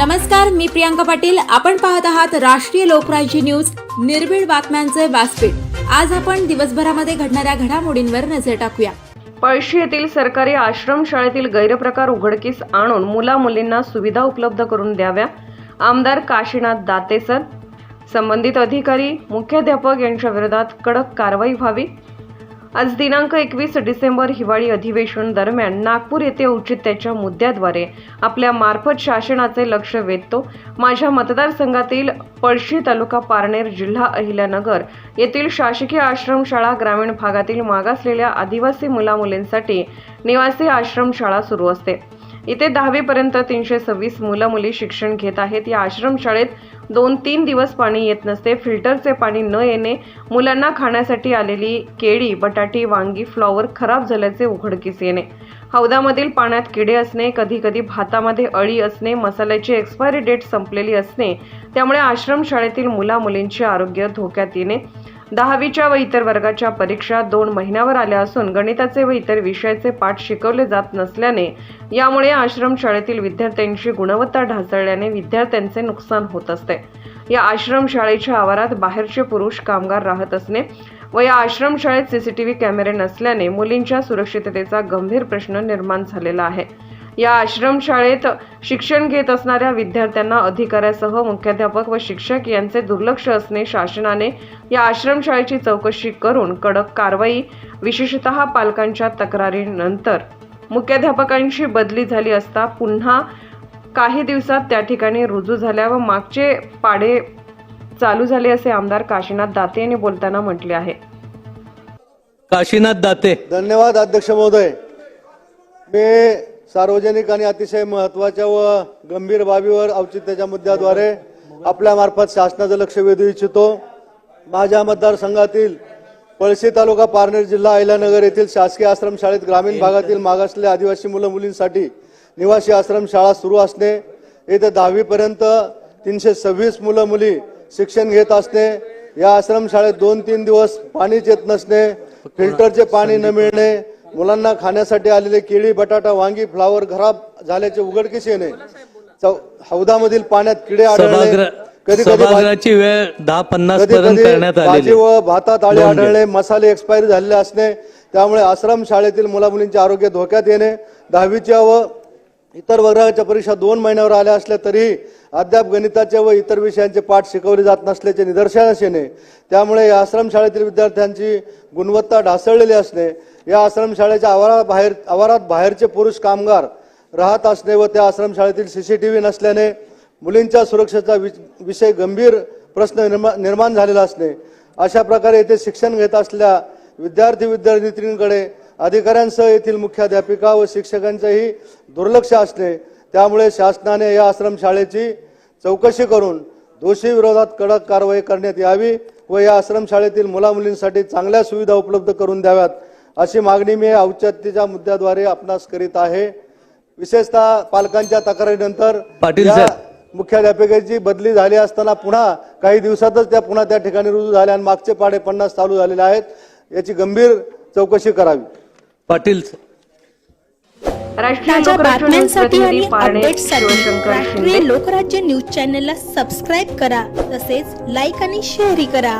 नमस्कार मी प्रियांका पाटील. आपण पाहत आहात राष्ट्रीय लोकराज्य न्यूज. निर्भीड बातम्यांचे व्यासपीठ. आज आपण दिवसभरामध्ये घडणाऱ्या घडामोडींवर नजर टाकूया. पळशी येथील सरकारी आश्रमशाळेतील गैरप्रकार उघडकीस आणून मुला मुलींना सुविधा उपलब्ध करून द्याव्या. आमदार काशीनाथ दातेसर संबंधित अधिकारी मुख्याध्यापक यांच्या विरोधात कडक कारवाई व्हावी. आज दिनांक एकवीस डिसेंबर हिवाळी अधिवेशन दरम्यान नागपूर येथे औचित्याच्या मुद्द्याद्वारे आपल्या मार्फत शासनाचे लक्ष वेधतो. माझ्या मतदारसंघातील पळशी तालुका पारनेर जिल्हा अहिल्यानगर येथील शासकीय आश्रमशाळा ग्रामीण भागातील मागासलेल्या आदिवासी मुलामुलींसाठी निवासी आश्रमशाळा सुरू असते. इथे दहावीपर्यंत तीनशे सव्वीस मुलं मुली शिक्षण घेत आहेत. या आश्रमशाळेत दोन तीन दिवस पाणी येत नसते. फिल्टरचे पाणी न येणे मुलांना खाण्यासाठी आलेली केळी बटाटी वांगी फ्लॉवर खराब झाल्याचे उघडकीस येणे. हौदामधील पाण्यात किडे असणे कधीकधी भातामध्ये अळी असणे मसाल्याची एक्सपायरी डेट संपलेली असणे त्यामुळे आश्रमशाळेतील मुला मुलींचे आरोग्य धोक्यात येणे. दहावीच्या व इतर वर्गाच्या परीक्षा दोन महिन्यावर आल्या असून गणिताचे व इतर विषयाचे पाठ शिकवले जात नसल्याने यामुळे आश्रमशाळेतील विद्यार्थ्यांची गुणवत्ता ढासळल्याने विद्यार्थ्यांचे नुकसान होत असते. या आश्रमशाळेच्या आवारात बाहेरचे पुरुष कामगार राहत असणे व या आश्रमशाळेत सीसीटीव्ही कॅमेरे नसल्याने मुलींच्या सुरक्षिततेचा गंभीर प्रश्न निर्माण झालेला आहे. या आश्रमशाळेत शिक्षण घेत असणाऱ्या विद्यार्थ्यांना अधिकाऱ्यासह मुख्याध्यापक व शिक्षक यांचे दुर्लक्ष असणे शासनाने या आश्रमशाळेची चौकशी करून कडक कारवाई विशेषतः पालकांच्या तक्रारीनंतर. मुख्याध्यापकांची बदली झाली असता पुन्हा काही दिवसात त्या ठिकाणी रुजू झाल्या व मागचे पाडे चालू झाले असे आमदार काशीनाथ दाते यांनी बोलताना म्हटले आहे. काशीनाथ दाते. धन्यवाद अध्यक्ष महोदय. मी सार्वजनिक आणि अतिशय महत्त्वाच्या व गंभीर बाबीवर औचित्याच्या मुद्द्याद्वारे आपल्या मार्फत शासनाचं लक्ष वेधू इच्छितो. माझ्या मतदारसंघातील पळशी तालुका पारनेर जिल्हा अहिल्यानगर येथील शासकीय आश्रमशाळेत ग्रामीण भागातील मागासलेल्या आदिवासी मुलं मुलींसाठी निवासी आश्रमशाळा सुरू असणे. येथे दहावीपर्यंत तीनशे सव्वीस मुलं मुली शिक्षण घेत असणे. या आश्रमशाळेत दोन तीन दिवस पाणीच येत नसणे. फिल्टरचे पाणी न मिळणे. मुलांना खाण्यासाठी आलेले केळी बटाटा वांगी फ्लावर खराब झाल्याचे उघडकीस येणे. हौदामधील पाण्यात किडे सभागृह कधी कधी वेळ दहा पन्नास भाजी व भातात आळी आढळणे मसाले एक्सपायरी झालेले असणे. त्यामुळे आश्रम शाळेतील मुला मुलींचे आरोग्य धोक्यात येणे. दहावीच्या व इतर वर्गाच्या परीक्षा दोन महिन्यावर आल्या असल्या तरी अद्याप गणिताचे व इतर विषयांचे पाठ शिकवले जात नसल्याचे निदर्शनास येणे. त्यामुळे आश्रमशाळेतील विद्यार्थ्यांची गुणवत्ता ढासळलेली असणे. या आश्रमशाळेच्या आवारात बाहेर आवारात बाहेरचे पुरुष कामगार राहत असणे व त्या आश्रमशाळेतील व्ही नसल्याने मुलींच्या सुरक्षेचा वि- विषय गंभीर प्रश्न निर्मा निर्माण झालेला असणे अशा प्रकारे येथे शिक्षण घेत असल्या विद्यार्थी विद्यार्थिनींकडे अधिकाऱ्यांसह येथील मुख्याध्यापिका व शिक्षकांचेही दुर्लक्ष असणे त्यामुळे शासनाने या आश्रमशाळेची चौकशी करून दोषी विरोधात कडक कारवाई करण्यात यावी व या आश्रमशाळेतील मुलामुलींसाठी चांगल्या सुविधा उपलब्ध करून द्याव्यात अशी मागणी मी औचित्याच्या मुद्द्याद्वारे आपणास करीत आहे. विशेषतः पालकांच्या तक्रारीनंतर पाटील. मुख्याध्यापिकेची बदली झाली असताना पुन्हा काही दिवसातच त्या पुन्हा त्या ठिकाणी रुजू झाल्या आणि मागचे पाडे पन्नास चालू झालेले आहेत. याची गंभीर चौकशी करावी. पाटील राष्ट्रीय ताज्या लोकराज्य न्यूज बातम्यांसाठी आणि राष्ट्रीय लोकराज्य न्यूज चॅनलला सबस्क्राईब करा तसेच लाईक आणि शेअरही करा.